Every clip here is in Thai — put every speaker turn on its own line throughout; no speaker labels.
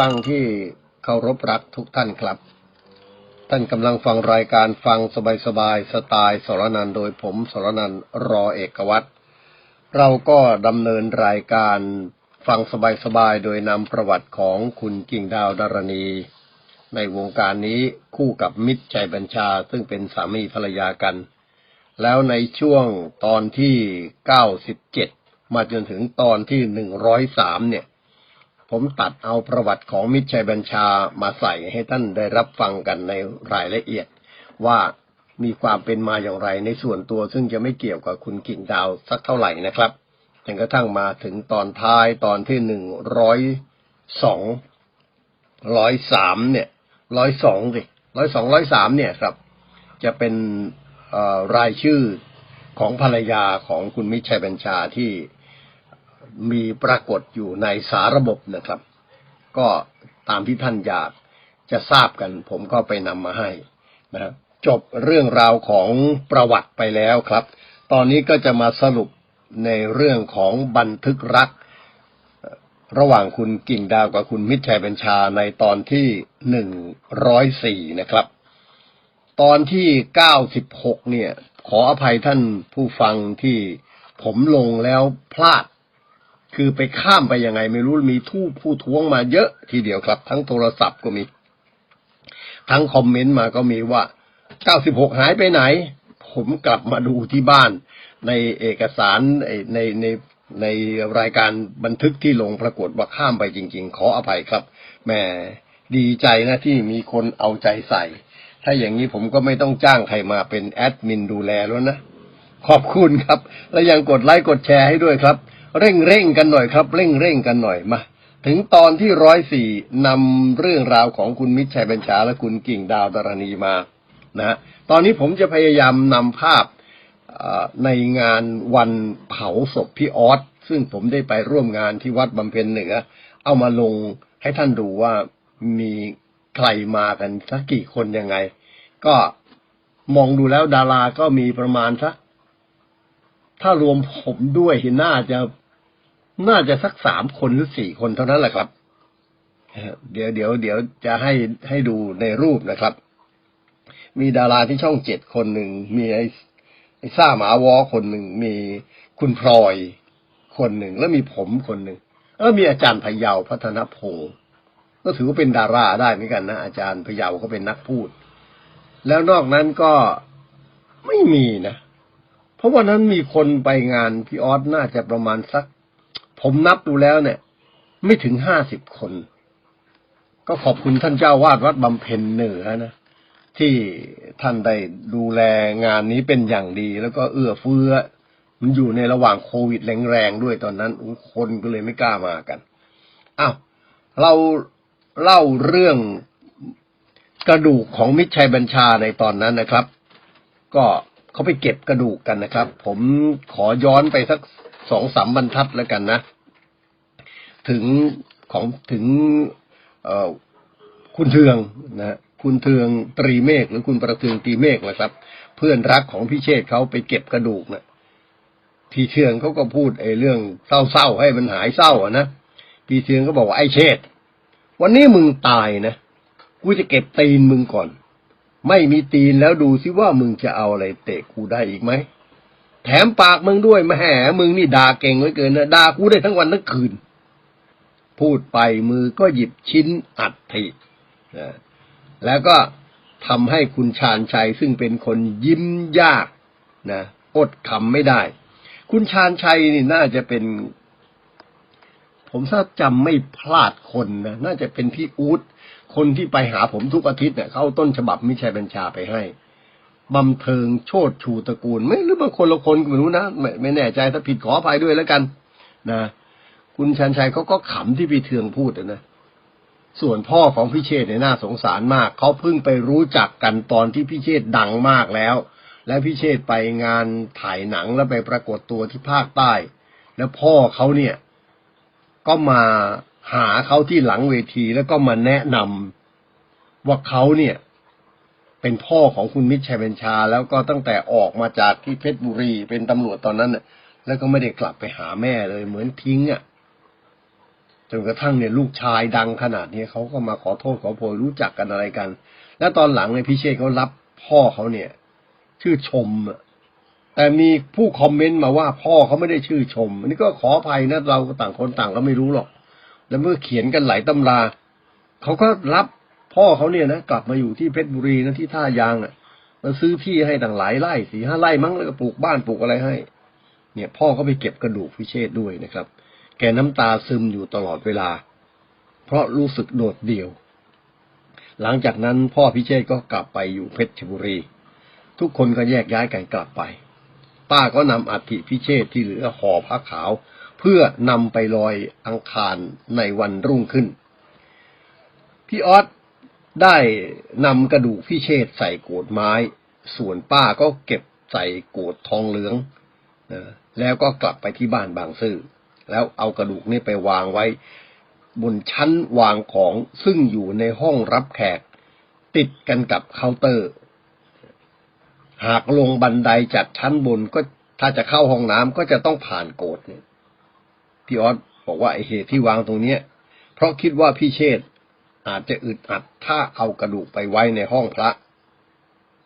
ครับท่านผู้ฟังที่เคารพรักทุกท่านครับ ท่านกำลังฟังรายการฟังสบายๆสไตล์สรนันโดยผมสรนันรอเอกวัตรเราก็ดำเนินรายการฟังสบายๆโดยนำประวัติของคุณกิ่งดาวดารณี ในวงการนี้คู่กับมิตรใจบัญชาซึ่งเป็นสามีภรรยากัน แล้วในช่วงตอนที่ 97 มาจนถึงตอนที่ 103 เนี่ย ผมตัดเอาประวัติของมิตรชัยบัญชามาใส่ให้ท่านได้รับฟังกันในรายละเอียด ว่ามีความเป็นมาอย่างไรในส่วนตัวซึ่งจะไม่เกี่ยวกับคุณกิ่งดาวสักเท่าไหร่นะครับจนกระทั่งมาถึงตอนท้ายตอนที่หนึ่งร้อยสองร้อยสามเนี่ยร้อยสองสิร้อยสองร้อยสามเนี่ยครับ จะเป็นรายชื่อของภรรยาของคุณมิตรชัยบัญชาที่ มีปรากฏอยู่ในสาระบบนะครับ ก็ตามที่ท่านอยากจะทราบกัน ผมก็ไปนำมาให้นะครับจบเรื่องราวของประวัติไปแล้วครับ ตอนนี้ก็จะมาสรุปในเรื่องของบันทึกรัก ระหว่างคุณกิ่งดาวกับคุณมิตรชัยบัญชาในตอนที่หนึ่งร้อยสี่นะครับ ตอนที่เก้าสิบหกเนี่ย ขออภัยท่านผู้ฟังที่ผมลงแล้วพลาด คือไปข้ามไปยังไงไม่รู้มีทูผู้ท้วงมาเยอะทีเดียวครับ ทั้งโทรศัพท์ก็มี ทั้งคอมเมนต์มาก็มีว่า 96 หายไปไหน ผมกลับมาดูที่บ้าน ในเอกสารในในในรายการบันทึกที่ลงปรากฏว่าข้ามไปจริง ๆ ขออภัยครับแหม่ดีใจนะที่มีคนเอาใจใส่ ถ้าอย่างนี้ผมก็ไม่ต้องจ้างใครมาเป็นแอดมินดูแลแล้วนะ ขอบคุณครับ และยังกดไลค์กดแชร์ให้ด้วยครับ เร่งเร่งกันหน่อยครับ เร่งเร่งกันหน่อยมาถึงตอนที่ร้อยสี่นำเรื่องราวของคุณมิตรชัยบัญชาและคุณกิ่งดาวดารณีมานะฮะตอนนี้ผมจะพยายามนำภาพในงานวันเผาศพพี่ออสซึ่งผมได้ไปร่วมงานที่วัดบำเพ็ญเหนือ เอามาลงให้ท่านดูว่ามีใครมากันสักกี่คนยังไง ก็มองดูแล้วดาราก็มีประมาณสักถ้ารวมผมด้วยน่าจะ น่าจะสักสามคนหรือสี่คนเท่านั้นแหละครับ เดี๋ยวเดี๋ยวเดี๋ยวจะให้ให้ดูในรูปนะครับ มีดาราที่ช่องเจ็ดคนหนึ่ง มีไอ้ไอ้ซ่าหมาวอคนหนึ่ง มีคุณพลอยคนหนึ่ง แล้วมีผมคนหนึ่งแล้วมีอาจารย์พยาวพัฒนพงศ์ก็ถือว่าเป็นดาราได้เหมือนกันนะ อาจารย์พยาวก็เป็นนักพูด แล้วนอกนั้นก็ไม่มีนะ เพราะวันนั้นมีคนไปงานพี่ออสน่าจะประมาณสัก ผมนับดูแล้วเนี่ย ไม่ถึงห้าสิบคน ก็ขอบคุณท่านเจ้าวาดวัดบำเพ็ญเหนือนะที่ท่านได้ดูแลงานนี้เป็นอย่างดี แล้วก็เอื้อเฟื้อ มันอยู่ในระหว่างโควิดแรงๆด้วยตอนนั้นคนก็เลยไม่กล้ามากันอ้าวเราเล่าเรื่องกระดูกของมิตรชัยบัญชาในตอนนั้นนะครับ ก็เขาไปเก็บกระดูกกันนะครับ ผมขอย้อนไปสัก สองสามบรรทัดแล้วกันนะ ถึงของถึงคุณเทืองนะคุณเทืองตรีเมฆหรือคุณประเทืองตรีเมฆนะครับ เพื่อนรักของพี่เชษเขาไปเก็บกระดูกนะพี่เทืองเขาก็พูดไอ้เรื่องเศร้าๆให้มันหายเศร้าอะนะพี่เทืองก็บอกว่าไอ้เชษวันนี้มึงตายนะกูจะเก็บตีนมึงก่อน ไม่มีตีนแล้วดูซิว่ามึงจะเอาอะไรเตะกูได้อีกไหม แถมปากมึงด้วยแหมมึงนี่ด่าเก่งเหลือเกินนะด่ากูได้ทั้งวันทั้งคืน พูดไปมือก็หยิบชิ้นอัฐิแล้วก็ทำให้คุณชาญชัยซึ่งเป็นคนยิ้มยากนะอดคำไม่ได้ คุณชาญชัยนี่น่าจะเป็น ผมถ้าจำไม่พลาดคนนะน่าจะเป็นพี่อู๊ดคนที่ไปหาผมทุกอาทิตย์เนี่ยเขาเอาต้นฉบับมิชัยบัญชาไปให้ บำเทิงโชดชูตระกูล ไม่หรือบางคนละคนก็ไม่รู้นะไม่ไม่แน่ใจถ้าผิดขออภัยด้วยแล้วกันนะคุณชันชัยเขาก็ขำที่พี่เทืองพูดนะส่วนพ่อของพี่เชษ์เนี่ยน่าสงสารมากเขาเพิ่งไปรู้จักกันตอนที่พี่เชษ์ดังมากแล้ว และพี่เชษ์ไปงานถ่ายหนังแล้วไปปรากฏตัวที่ภาคใต้ แล้วพ่อเขาเนี่ย ก็มาหาเขาที่หลังเวทีแล้วก็มาแนะนำว่าเขาเนี่ย เป็นพ่อของคุณมิตรชัยเบญชา แล้วก็ตั้งแต่ออกมาจากที่เพชรบุรีเป็นตำรวจตอนนั้นน่ะ แล้วก็ไม่ได้กลับไปหาแม่เลยเหมือนทิ้งอะจนกระทั่งเนี่ยลูกชายดังขนาดนี้เขาก็มาขอโทษขอโพยรู้จักกันอะไรกัน แล้วตอนหลังเนี่ยพิเชษเขารับพ่อเขาเนี่ย ชื่อชมแต่มีผู้คอมเมนต์มาว่าพ่อเขาไม่ได้ชื่อชมอันนี้ก็ขออภัยนะเราต่างคนต่างก็ไม่รู้หรอก แล้วเมื่อเขียนกันหลายตำราเขาก็รับ พ่อเขาเนี่ยนะกลับมาอยู่ที่เพชรบุรีนะที่ท่ายางอะมาซื้อที่ให้ต่างหลายไร่สี่ห้าไร่มั้งแล้วก็ปลูกบ้านปลูกอะไรให้ เนี่ย พ่อก็ไปเก็บกระดูกพิเชษด้วยนะครับ แกน้ำตาซึมอยู่ตลอดเวลา เพราะรู้สึกโดดเดี่ยว หลังจากนั้นพ่อพิเชษก็กลับไปอยู่เพชรบุรี ทุกคนก็แยกย้ายกันกลับไป ป้าก็นำอัฐิพิเชษที่เหลือห่อผ้าขาว เพื่อนำไปลอยอังคารในวันรุ่งขึ้นพี่ออส ได้นำกระดูกพิเชษใส่โกดไม้ ส่วนป้าก็เก็บใส่โกดทองเหลืองนะแล้วก็กลับไปที่บ้านบางซื่อแล้วเอากระดูกนี่ไปวางไว้ บนชั้นวางของซึ่งอยู่ในห้องรับแขก ติดกันกับเคาน์เตอร์ หากลงบันไดจากชั้นบนก็ถ้าจะเข้าห้องน้ำก็จะต้องผ่านโกดเนี่ยพี่ออสบอกว่าไอเหตุที่วางตรงเนี้ย เพราะคิดว่าพี่เชษ อาจจะอึดอัดถ้าเอากระดูกไปไว้ในห้องพระ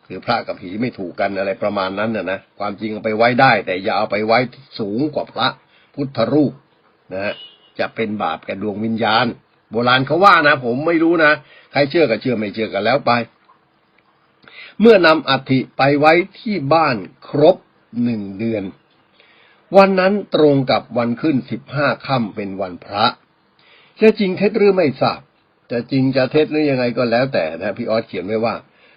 คือพระกับผีไม่ถูกกันอะไรประมาณนั้นนะนะความจริงเอาไปไว้ได้ แต่อย่าเอาไปไว้สูงกว่าพระพุทธรูปนะฮะจะเป็นบาปแก่ดวงวิญญาณ โบราณเขาว่านะ ผมไม่รู้นะ ใครเชื่อก็เชื่อไม่เชื่อกันแล้วไป เมื่อนำอัฐิไปไว้ที่บ้านครบหนึ่งเดือน วันนั้นตรงกับวันขึ้นสิบห้าค่ำเป็นวันพระจะจริงเท็จหรือไม่ทราบ จะจริงจะเท็จหรือยังไงก็แล้วแต่นะพี่ออสเขียนไว้ว่า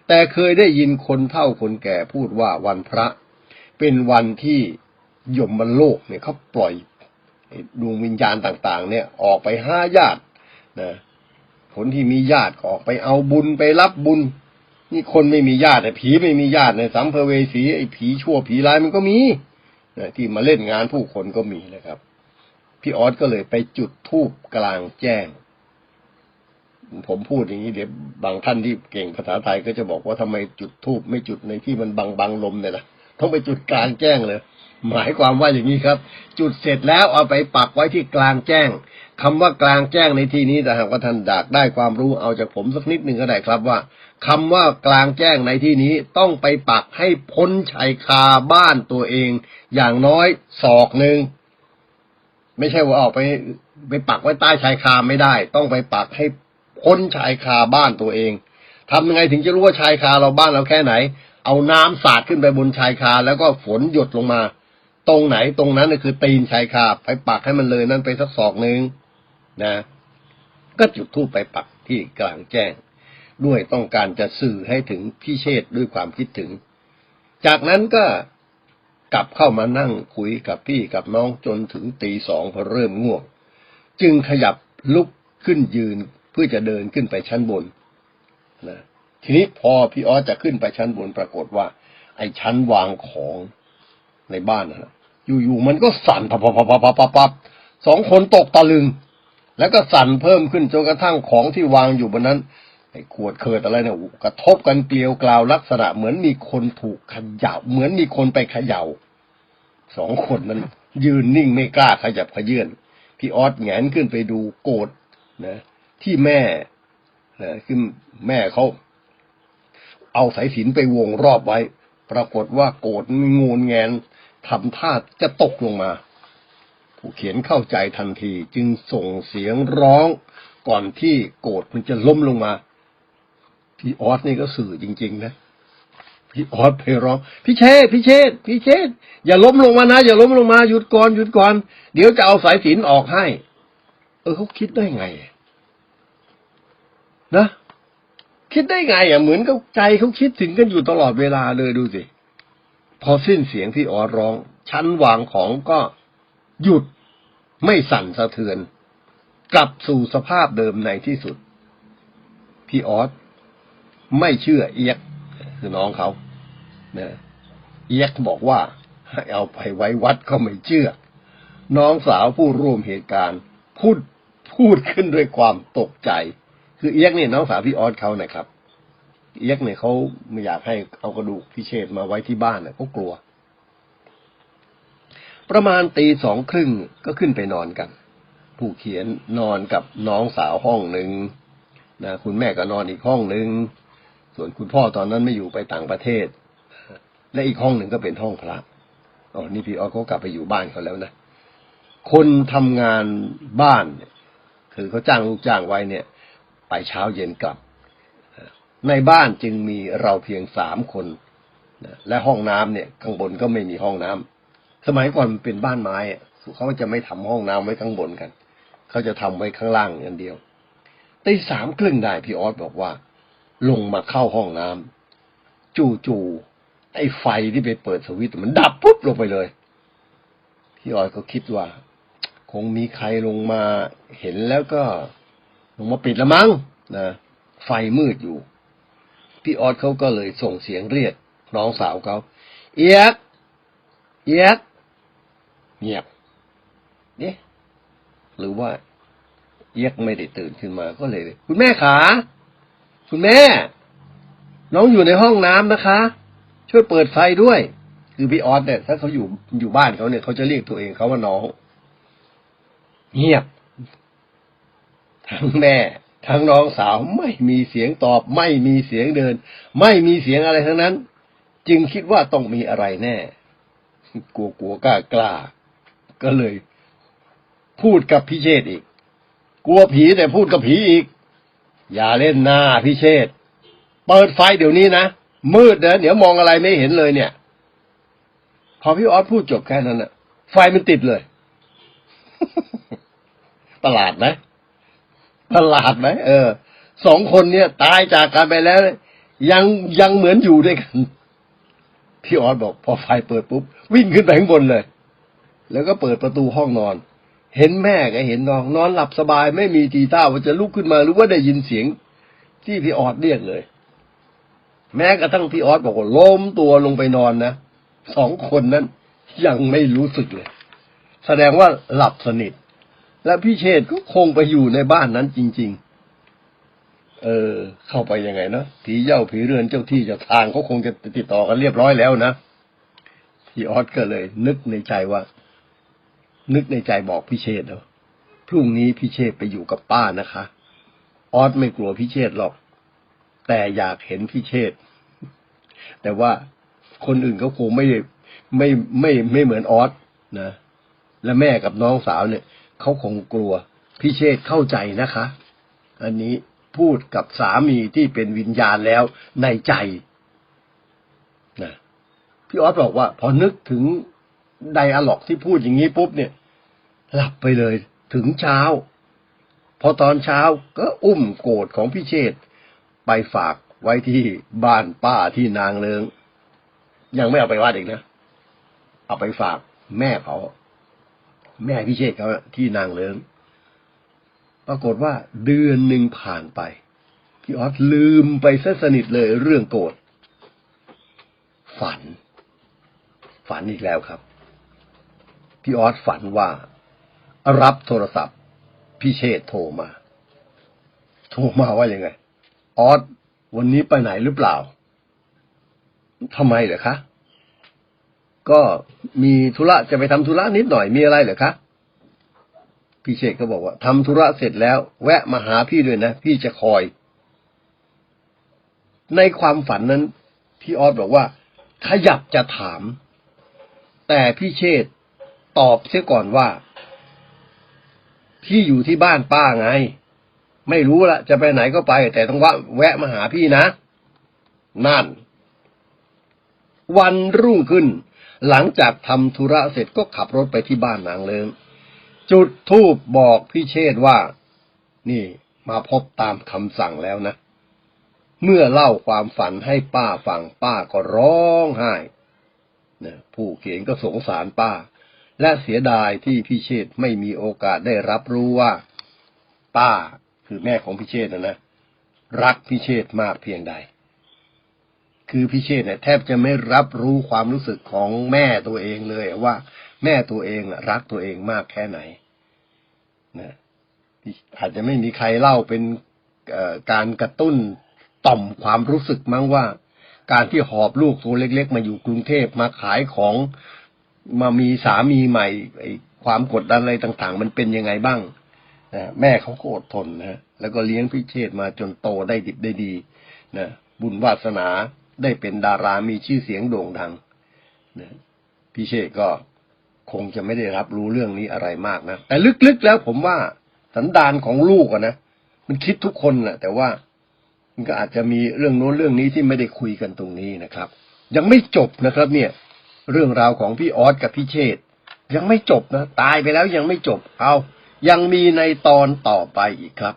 แต่เคยได้ยินคนเฒ่าคนแก่พูดว่าวันพระ เป็นวันที่ยมโลกเนี่ยเขาปล่อยดวงวิญญาณต่าง ๆ เนี่ย ออกไปห้าญาตินะคนที่มีญาติก็ออกไปเอาบุญไปรับบุญ นี่คนไม่มีญาติแต่ผีไม่มีญาติในสัมภเวสีไอ้ผีชั่วผีร้ายมันก็มีนะที่มาเล่นงานผู้คนก็มีนะครับ พี่ออสก็เลยไปจุดธูปกลางแจ้ง ผมพูดอย่างนี้เดี๋ยวบางท่านที่เก่งภาษาไทยก็จะบอกว่าทำไมจุดธูปไม่จุดในที่มันบังบังลมเนี่ยล่ะต้องไปจุดกลางแจ้งเลย หมายความว่าอย่างนี้ครับ จุดเสร็จแล้วเอาไปปักไว้ที่กลางแจ้งคำว่ากลางแจ้งในที่นี้แต่หากว่าท่านอยากได้ความรู้เอาจากผมสักนิดหนึ่งก็ได้ครับว่าคำว่ากลางแจ้งในที่นี้ต้องไปปักให้พ้นชายคาบ้านตัวเอง อย่างน้อยศอกหนึ่งไม่ใช่ว่าออกไปไปปักไว้ใต้ชายคาไม่ได้ ต้องไปปักให้ พ้นชายคาบ้านตัวเองทำยังไงถึงจะรู้ว่าชายคาเราบ้านเราแค่ไหน เอาน้ำสาดขึ้นไปบนชายคาแล้วก็ฝนหยดลงมา ตรงไหนตรงนั้นน่คือตีนชายคาไปปักให้มันเลยนั่นไปสักศอกหนึ่งนะ ก็จุดธูปไปปักที่กลางแจ้ง ด้วยต้องการจะสื่อให้ถึงพี่เชษด้วยความคิดถึง จากนั้นก็กลับเข้ามานั่งคุยกับพี่กับน้องจนถึงตีสองพอเริ่มง่วง จึงขยับลุกขึ้นยืน พื่อจะเดินขึ้นไปชั้นบนนะทีนี้พอพี่ออสจะขึ้นไปชั้นบนปรากฏว่า ไอ้ชั้นวางของในบ้านนะอยู่ๆมันก็สั่นพับพับพับพับพับสองคนตกตะลึง แล้วก็สั่นเพิ่มขึ้นจนกระทั่งของที่วางอยู่บนนั้นไอ้ขวดเคิดอะไรเนี่ยกระทบกันเกลียวกราวลักษณะ เหมือนมีคนถูกขย่าเหมือนมีคนไปเขย่าสองคนนั้น ยืนนิ่งไม่กล้าขยับขยื่นพี่ออสแงนขึ้นไปดูโกรธนะ ที่แม่นะคือแม่เขาเอาสายสินไปวงรอบไว้ ปรากฏว่าโกรธงูนแงนทำท่าจะตกลงมา ผู้เขียนเข้าใจทันทีจึงส่งเสียงร้องก่อนที่โกรธมันจะล้มลงมา พี่ออสนี่ก็สื่อจริง ๆ นะ พี่ออสไปร้องพี่เชษพี่เชษพี่เชษอย่าล้มลงมานะอย่าล้มลงมาหยุดก่อนหยุดก่อน เดี๋ยวจะเอาสายสินออกให้ เออเขาคิดได้ไง นะคิดได้ไงอะเหมือนกับใจเขาคิดถึงกันอยู่ตลอดเวลาเลยดูสิพอสิ้นเสียงพี่ออร้อง ชั้นวางของก็หยุดไม่สั่นสะเทือน กลับสู่สภาพเดิมในที่สุด พี่ออสไม่เชื่อเอียกคือน้องเขานะเอียกบอกว่าให้เอาไปไว้วัดก็ไม่เชื่อ น้องสาวผู้ร่วมเหตุการณ์ พูดพูดขึ้นด้วยความตกใจ คือเอียกเนี่ยน้องสาวพี่ออสเขานะครับ เอียกเนี่ยเขาไม่อยากให้เอากระดูกพี่เชษมาไว้ที่บ้านนะเขากลัว ประมาณตีสองครึ่งก็ขึ้นไปนอนกัน ผู้เขียนนอนกับน้องสาวห้องหนึ่งนะคุณแม่ก็นอนอีกห้องหนึ่งส่วนคุณพ่อตอนนั้นไม่อยู่ไปต่างประเทศ และอีกห้องหนึ่งก็เป็นห้องพระอ๋อนี่พี่ออสเขากลับไปอยู่บ้านเขาแล้วนะคนทำงานบ้านเนี่ยคือเขาจ้างลูกจ้างไว้เนี่ย ไปเช้าเย็นกลับ ในบ้านจึงมีเราเพียงสามคน และห้องน้ำเนี่ยข้างบนก็ไม่มีห้องน้ำสมัยก่อนมันเป็นบ้านไม้เขาจะไม่ทำห้องน้ำไว้ข้างบนกันเขาจะทำไว้ข้างล่างอย่างเดียวตีสามครึ่งได้พี่ออสบอกว่า ลงมาเข้าห้องน้ำจู่ๆไอ้ไฟที่ไปเปิดสวิตช์มันดับปุ๊บลงไปเลย พี่ออสก็คิดว่า คงมีใครลงมาเห็นแล้วก็ ลงมาปิดละมั้งนะไฟมืดอยู่ พี่ออสเขาก็เลยส่งเสียงเรียกน้องสาวเขาเอียกเอียกเงียบเนี่ยหรือว่าเอียกไม่ได้ตื่นขึ้นมาก็เลย คุณแม่ขา คุณแม่ น้องอยู่ในห้องน้ำนะคะ ช่วยเปิดไฟด้วย คือพี่ออสเนี่ยถ้าเขาอยู่อยู่บ้านเขาเนี่ยเขาจะเรียกตัวเองเขาว่าน้องเงียบ ทั้งแม่ ทั้งน้องสาวไม่มีเสียงตอบ ไม่มีเสียงเดิน ไม่มีเสียงอะไรทั้งนั้น จึงคิดว่าต้องมีอะไรแน่ กลัวกลัวกล้ากล้า ก็เลย พูดกับพี่เชษอีก กลัวผีแต่พูดกับผีอีก อย่าเล่นหน้าพี่เชษเปิดไฟเดี๋ยวนี้นะมืดนะเดี๋ยวมองอะไรไม่เห็นเลยเนี่ย พอพี่ออสพูดจบแค่นั้นนะไฟมันติดเลยประหลาดไหม ประหลาดไหมเออสองคนเนี่ย ตายจากกันไปแล้ว ยังยังเหมือนอยู่ด้วยกัน พี่ออสบอก พอไฟเปิดปุ๊บ วิ่งขึ้นไปข้างบนเลย แล้วก็เปิดประตูห้องนอน เห็นแม่ก็เห็นน้อง นอนหลับสบายไม่มีทีท่าว่าจะลุกขึ้นมาหรือว่าได้ยินเสียง ที่พี่ออสเรียกเลย แม้กระทั่งพี่ออสบอกว่าล้มตัวลงไปนอนนะสองคนนั้นยังไม่รู้สึกเลย แสดงว่าหลับสนิท และพี่เชษก็คงไปอยู่ในบ้านนั้นจริง ๆ เออ เข้าไปยังไงเนาะผีเย่าผีเรือนเจ้าที่เจ้าทางเขาคงจะติดต่อกันเรียบร้อยแล้วนะพี่ออสก็เลย นึกในใจว่า นึกในใจบอกพี่เชษเนาะพรุ่งนี้พี่เชษไปอยู่กับป้านะคะ ออสไม่กลัวพี่เชษหรอก แต่อยากเห็นพี่เชษแต่ว่าคนอื่นเขาคงไม่ไม่ไม่ไม่เหมือนออสนะและแม่กับน้องสาวเนี่ย เขาคงกลัวพี่เชษเข้าใจนะคะ อันนี้พูดกับสามีที่เป็นวิญญาณแล้วในใจนะพี่ออสบอกว่า พอนึกถึงไดอะล็อกที่พูดอย่างนี้ปุ๊บเนี่ย หลับไปเลยถึงเช้า พอตอนเช้าก็อุ้มโกรธของพี่เชษไปฝากไว้ที่บ้านป้าที่นางเลิง ยังไม่เอาไปวัดอีกนะ เอาไปฝากแม่เขา แม่พี่เชษเขาที่นางเลิงปรากฏว่าเดือนหนึ่งผ่านไป พี่ออสลืมไปซะสนิทเลยเรื่องโกรธฝัน ฝันอีกแล้วครับ พี่ออสฝันว่า รับโทรศัพท์ พี่เชษโทรมา โทรมาว่ายังไง ออสวันนี้ไปไหนหรือเปล่าทำไมเหรอคะ ก็มีธุระจะไปทำธุระนิดหน่อยมีอะไรเหรอคะพี่เชษก็บอกว่าทำธุระเสร็จแล้ว แวะมาหาพี่ด้วยนะ พี่จะคอย ในความฝันนั้น พี่ออสบอกว่า ขยับจะถาม แต่พี่เชษตอบเสียก่อนว่า พี่อยู่ที่บ้านป้าไง ไม่รู้ละจะไปไหนก็ไป แต่ต้องว่าแวะมาหาพี่นะ นั่น วันรุ่งขึ้น หลังจากทำธุระเสร็จก็ขับรถไปที่บ้านนางเลิงจุดทูบบอกพี่เชษว่า นี่มาพบตามคำสั่งแล้วนะ เมื่อเล่าความฝันให้ป้าฟังป้าก็ร้องไห้นะผู้เขียนก็สงสารป้า และเสียดายที่พี่เชษไม่มีโอกาสได้รับรู้ว่า ป้าคือแม่ของพี่เชษนะนะ รักพี่เชษมากเพียงใด คือพี่เชษเนี่ยแทบจะไม่รับรู้ความรู้สึกของแม่ตัวเองเลยว่าแม่ตัวเองรักตัวเองมากแค่ไหนนะอาจจะไม่มีใครเล่าเป็นการกระตุ้นต่อมความรู้สึกมั้งว่า การที่หอบลูกตัวเล็ก ๆ มาอยู่กรุงเทพมาขายของมามีสามีใหม่ความกดดันอะไรต่าง ๆ มันเป็นยังไงบ้างนะแม่เขาก็อดทนนะแล้วก็เลี้ยงพิเชษมาจนโตได้ดิบได้ดีนะบุญวาสนา ได้เป็นดารามีชื่อเสียงโด่งดังนะพิเชษก็คงจะไม่ได้รับรู้เรื่องนี้อะไรมากนะ แต่ลึกๆแล้วผมว่าสันดานของลูกอะนะมันคิดทุกคนแหละแต่ว่ามันก็อาจจะมีเรื่องโน้นเรื่องนี้ที่ไม่ได้คุยกันตรงนี้นะครับ ยังไม่จบนะครับ เนี่ย เรื่องราวของพี่ออสกับพี่เชษยังไม่จบนะ ตายไปแล้วยังไม่จบเอายังมีในตอนต่อไปอีกครับ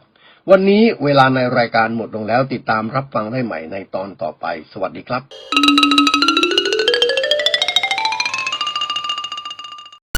วันนี้เวลาในรายการหมดลงแล้วติดตามรับฟังได้ใหม่ในตอนต่อไป สวัสดีครับ